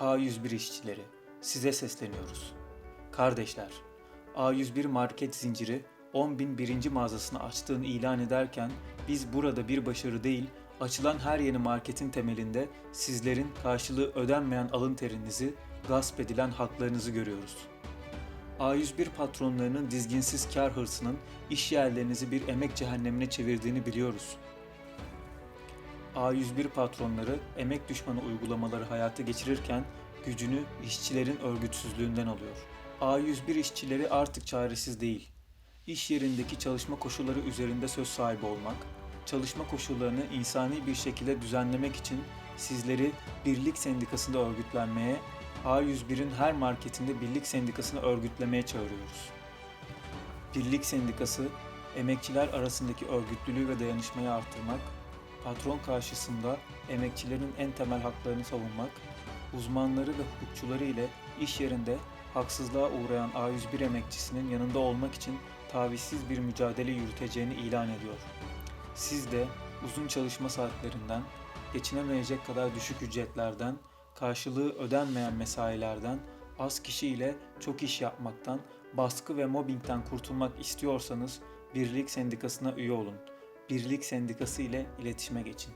A101 işçileri, size sesleniyoruz. Kardeşler, A101 market zinciri 10.000 birinci mağazasını açtığını ilan ederken biz burada bir başarı değil, açılan her yeni marketin temelinde sizlerin karşılığı ödenmeyen alın terinizi, gasp edilen haklarınızı görüyoruz. A101 patronlarının dizginsiz kar hırsının iş yerlerinizi bir emek cehennemine çevirdiğini biliyoruz. A101 patronları emek düşmanı uygulamaları hayata geçirirken gücünü işçilerin örgütsüzlüğünden alıyor. A101 işçileri artık çaresiz değil. İş yerindeki çalışma koşulları üzerinde söz sahibi olmak, çalışma koşullarını insani bir şekilde düzenlemek için sizleri birlik sendikasında örgütlenmeye, A101'in her marketinde birlik sendikasını örgütlemeye çağırıyoruz. Birlik Sendikası, emekçiler arasındaki örgütlülüğü ve dayanışmayı artırmak, patron karşısında emekçilerin en temel haklarını savunmak, uzmanları ve hukukçuları ile iş yerinde haksızlığa uğrayan A101 emekçisinin yanında olmak için tavizsiz bir mücadele yürüteceğini ilan ediyor. Siz de uzun çalışma saatlerinden, geçinemeyecek kadar düşük ücretlerden, karşılığı ödenmeyen mesailerden, az kişi ile çok iş yapmaktan, baskı ve mobbingten kurtulmak istiyorsanız Birlik Sendikası'na üye olun. Birlik Sendikası ile iletişime geçin.